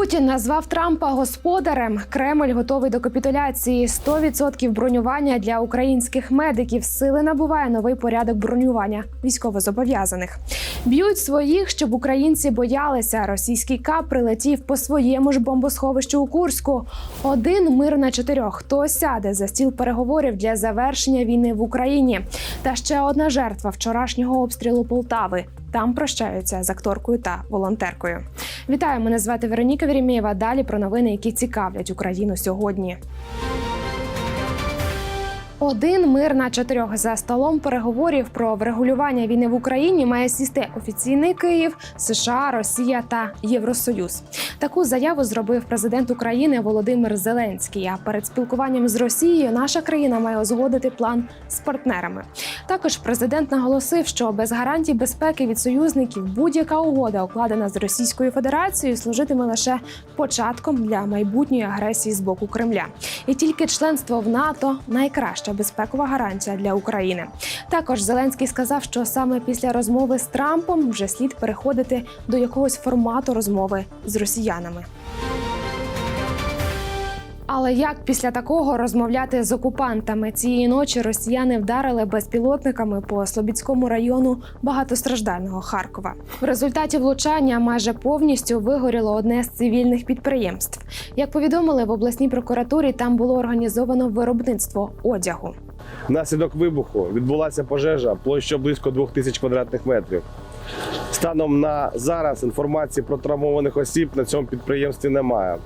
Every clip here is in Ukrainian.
Путін назвав Трампа господарем. Кремль готовий до капітуляції. 100% бронювання для українських медиків. Сили набуває новий порядок бронювання військовозобов'язаних. Б'ють своїх, щоб українці боялися. Російський кап прилетів по своєму ж бомбосховищу у Курську. Один мир на чотирьох. Хто сяде за стіл переговорів для завершення війни в Україні? Та ще одна жертва вчорашнього обстрілу Полтави. Там прощаються з акторкою та волонтеркою. Вітаю, мене звати Вероніка Вірімєва. Далі про новини, які цікавлять Україну сьогодні. Один мир на чотирьох за столом переговорів про врегулювання війни в Україні має сісти офіційний Київ, США, Росія та Євросоюз. Таку заяву зробив президент України Володимир Зеленський. А перед спілкуванням з Росією наша країна має узгодити план з партнерами. Також президент наголосив, що без гарантій безпеки від союзників будь-яка угода, укладена з Російською Федерацією, служитиме лише початком для майбутньої агресії з боку Кремля. І тільки членство в НАТО найкраща безпекова гарантія для України. Також Зеленський сказав, що саме після розмови з Трампом вже слід переходити до якогось формату розмови з росіянами. Але як після такого розмовляти з окупантами? Цієї ночі росіяни вдарили безпілотниками по Слобідському району багатостраждального Харкова. В результаті влучання майже повністю вигоріло одне з цивільних підприємств. Як повідомили в обласній прокуратурі, там було організовано виробництво одягу. Внаслідок вибуху відбулася пожежа площею близько 2000 квадратних метрів. Станом на зараз інформації про травмованих осіб на цьому підприємстві немає.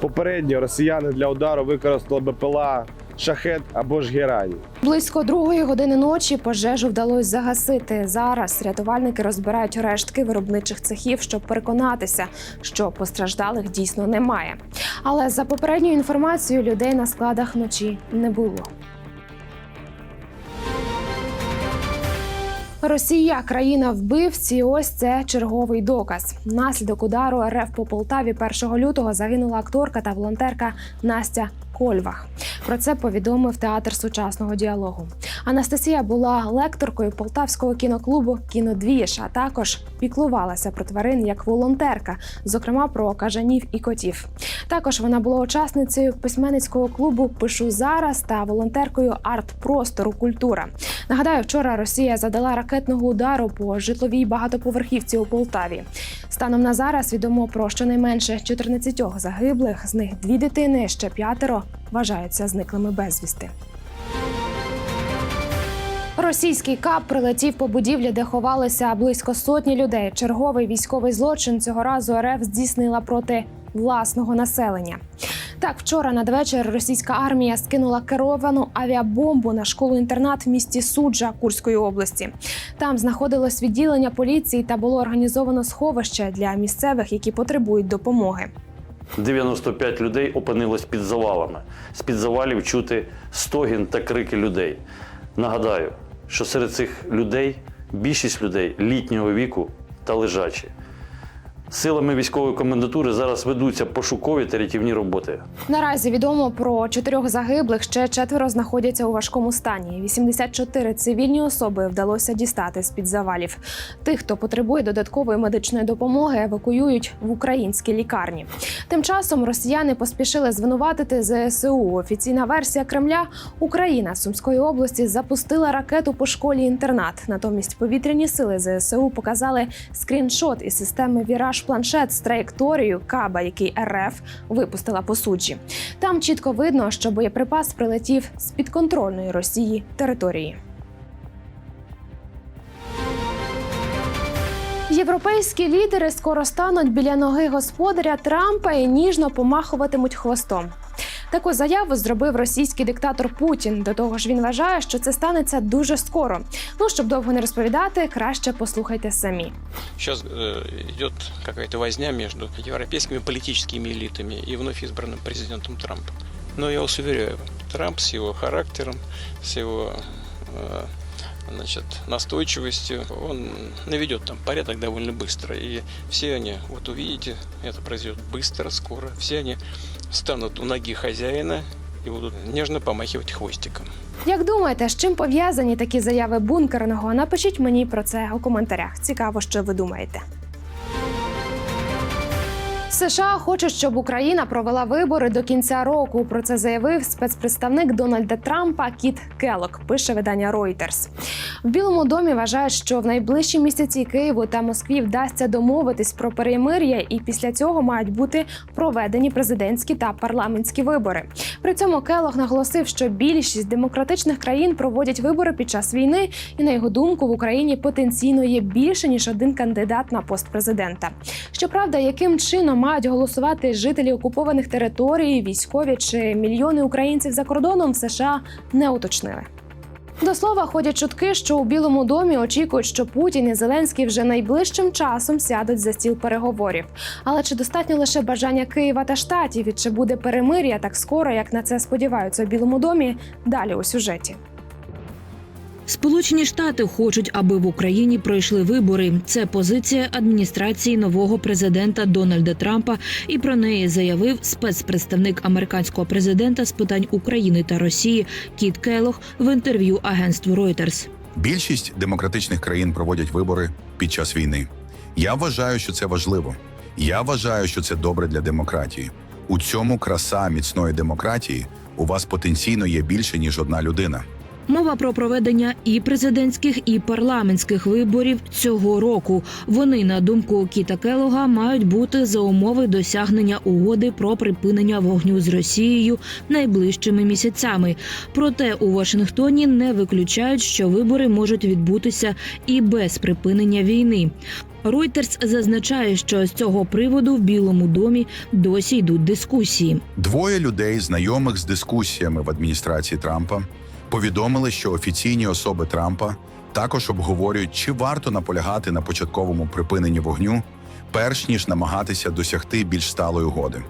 Попередньо росіяни для удару використали БПЛА, шахет або ж герані. Близько другої години ночі пожежу вдалося загасити. Зараз рятувальники розбирають рештки виробничих цехів, щоб переконатися, що постраждалих дійсно немає. Але за попередньою інформацією, людей на складах вночі не було. Росія країна вбивці. Ось це черговий доказ. Наслідок удару РФ по Полтаві 1 лютого загинула акторка та волонтерка Настя Кольвах. Про це повідомив театр сучасного діалогу. Анастасія була лекторкою полтавського кіноклубу Кінодвіж, а також піклувалася про тварин як волонтерка, зокрема про кажанів і котів. Також вона була учасницею письменницького клубу Пишу зараз та волонтеркою арт-простору Культура. Нагадаю, вчора Росія задала ракетного удару по житловій багатоповерхівці у Полтаві. Станом на зараз відомо про щонайменше 14 загиблих, з них дві дитини, ще п'ятеро вважаються зниклими безвісти. Російський кап прилетів по будівлі, де ховалися близько сотні людей. Черговий військовий злочин цього разу РФ здійснила проти власного населення. Так, вчора надвечір російська армія скинула керовану авіабомбу на школу-інтернат в місті Суджа Курської області. Там знаходилось відділення поліції та було організовано сховище для місцевих, які потребують допомоги. 95 людей опинилось під завалами. З під завалів чути стогін та крики людей. Нагадаю, що серед цих людей більшість людей літнього віку та лежачі. Силами військової комендатури зараз ведуться пошукові та рятівні роботи. Наразі відомо про чотирьох загиблих. Ще четверо знаходяться у важкому стані. 84 цивільні особи вдалося дістати з під завалів. Тих, хто потребує додаткової медичної допомоги, евакуюють в українські лікарні. Тим часом росіяни поспішили звинуватити ЗСУ. Офіційна версія Кремля Україна Сумської області запустила ракету по школі інтернат. Натомість повітряні сили ЗСУ показали скріншот із системи Віраж планшет з траєкторією Каба, який РФ випустила по суджі. Там чітко видно, що боєприпас прилетів з підконтрольної Росії території. Європейські лідери скоро стануть біля ноги господаря Трампа і ніжно помахуватимуть хвостом. Таку заяву зробив російський диктатор Путін. До того ж, він вважає, що це станеться дуже скоро. Ну щоб довго не розповідати, краще послухайте самі. Сейчас э, идет какая-то возня между европейскими политическими элитами и вновь избранным президентом Трампом. Но я вас уверяю, Трамп с его характером, с его э, значит, настойчивостью, он наведет там порядок довольно быстро. И все они, вот увидите, это произойдет быстро, скоро. Все они станут у ноги хозяина и будут нежно помахивать хвостиком. Як думаєте, з чим пов'язані такі заяви бункерного? Напишіть мені про це у коментарях. Цікаво, що ви думаєте. США хочуть, щоб Україна провела вибори до кінця року. Про це заявив спецпредставник Дональда Трампа Кіт Келок. Пише видання Reuters. В Білому домі вважають, що в найближчі місяці Києву та Москві вдасться домовитись про перемир'я, і після цього мають бути проведені президентські та парламентські вибори. При цьому Келог наголосив, що більшість демократичних країн проводять вибори під час війни, і на його думку в Україні потенційно є більше ніж один кандидат на пост президента. Щоправда, яким чином мають голосувати жителі окупованих територій, військові чи мільйони українців за кордоном в США не уточнили. До слова, ходять чутки, що у Білому домі очікують, що Путін і Зеленський вже найближчим часом сядуть за стіл переговорів. Але чи достатньо лише бажання Києва та штатів, і чи буде перемир'я так скоро, як на це сподіваються у Білому домі? Далі у сюжеті. Сполучені Штати хочуть, аби в Україні пройшли вибори. Це позиція адміністрації нового президента Дональда Трампа, і про неї заявив спецпредставник американського президента з питань України та Росії Кіт Келох в інтерв'ю агентству Reuters. Більшість демократичних країн проводять вибори під час війни. Я вважаю, що це важливо. Я вважаю, що це добре для демократії. У цьому краса міцної демократії у вас потенційно є більше ніж одна людина. Мова про проведення і президентських, і парламентських виборів цього року. Вони, на думку Кіта Келога, мають бути за умови досягнення угоди про припинення вогню з Росією найближчими місяцями. Проте у Вашингтоні не виключають, що вибори можуть відбутися і без припинення війни. Reuters зазначає, що з цього приводу в Білому домі досі йдуть дискусії. Двоє людей, знайомих з дискусіями в адміністрації Трампа, повідомили, що офіційні особи Трампа також обговорюють, чи варто наполягати на початковому припиненні вогню, перш ніж намагатися досягти більш сталої угоди.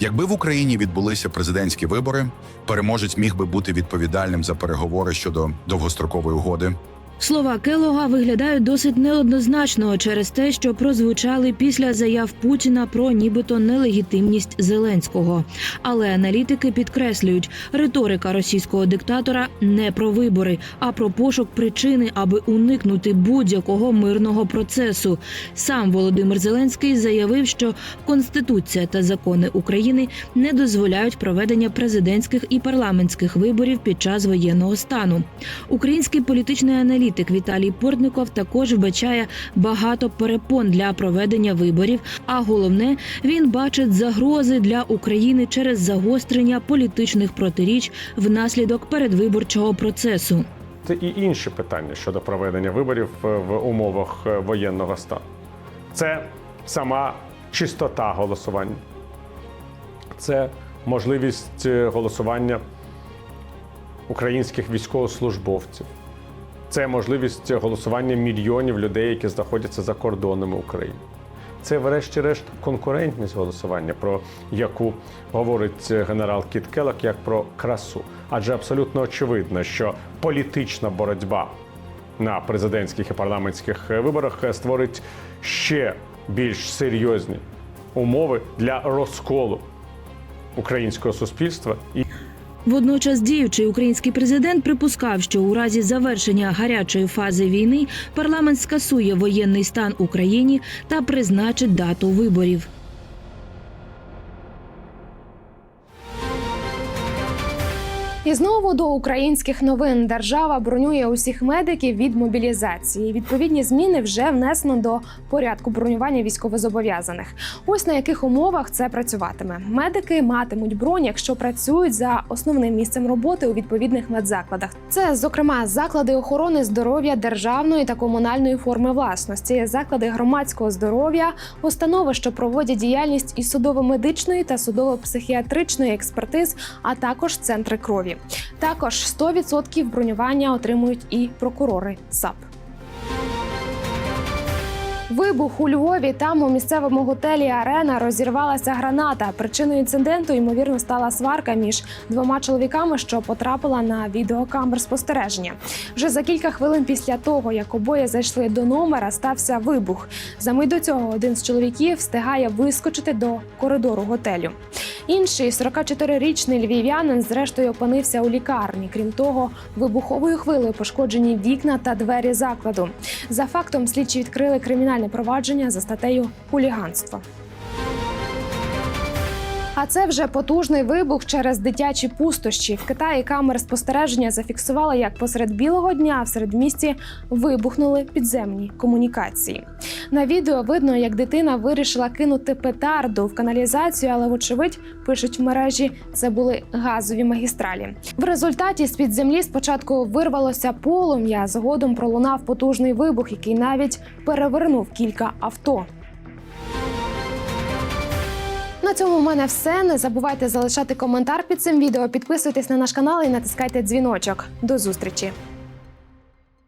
Якби в Україні відбулися президентські вибори, переможець міг би бути відповідальним за переговори щодо довгострокової угоди. Слова Келога виглядають досить неоднозначно через те, що прозвучали після заяв Путіна про нібито нелегітимність Зеленського. Але аналітики підкреслюють, риторика російського диктатора не про вибори, а про пошук причини, аби уникнути будь-якого мирного процесу. Сам Володимир Зеленський заявив, що Конституція та закони України не дозволяють проведення президентських і парламентських виборів під час воєнного стану. Український політичний аналітик Віталій Портников також вбачає багато перепон для проведення виборів. А головне, він бачить загрози для України через загострення політичних протиріч внаслідок передвиборчого процесу. Це і інші питання щодо проведення виборів е, в умовах е, воєнного стану. Це сама чистота голосування, це можливість е, голосування українських військовослужбовців, це можливість голосування мільйонів людей, які знаходяться за кордонами України. Це, врешті-решт, конкурентність голосування, про яку говорить генерал Кіт Келлок як про красу. Адже абсолютно очевидно, що політична боротьба на президентських і парламентських виборах створить ще більш серйозні умови для розколу українського суспільства і Водночас діючий український президент припускав, що у разі завершення гарячої фази війни парламент скасує воєнний стан Україні та призначить дату виборів. Знову до українських новин держава бронює усіх медиків від мобілізації. Відповідні зміни вже внесено до порядку бронювання військовозобов'язаних. Ось на яких умовах це працюватиме. Медики матимуть бронь, якщо працюють за основним місцем роботи у відповідних медзакладах. Це, зокрема, заклади охорони здоров'я державної та комунальної форми власності, заклади громадського здоров'я, установи, що проводять діяльність із судово-медичної та судово-психіатричної експертиз, а також центри крові. Також 100% бронювання отримують і прокурори САП. Вибух у Львові там у місцевому готелі Арена розірвалася граната. Причиною інциденту ймовірно стала сварка між двома чоловіками, що потрапила на відеокамер спостереження. Вже за кілька хвилин після того, як обоє зайшли до номера, стався вибух. За мить до цього один з чоловіків встигає вискочити до коридору готелю. Інший 44-річний львів'янин, зрештою, опинився у лікарні. Крім того, вибуховою хвилею пошкоджені вікна та двері закладу. За фактом слідчі відкрили кримінальне провадження за статтею хуліганство. А це вже потужний вибух через дитячі пустощі. В Китаї камери спостереження зафіксували, як посеред білого дня в середмісті вибухнули підземні комунікації. На відео видно, як дитина вирішила кинути петарду в каналізацію, але, вочевидь, пишуть в мережі, це були газові магістралі. В результаті з під землі спочатку вирвалося полум'я, згодом пролунав потужний вибух, який навіть перевернув кілька авто. На цьому в мене все. Не забувайте залишати коментар під цим відео, підписуйтесь на наш канал і натискайте дзвіночок. До зустрічі!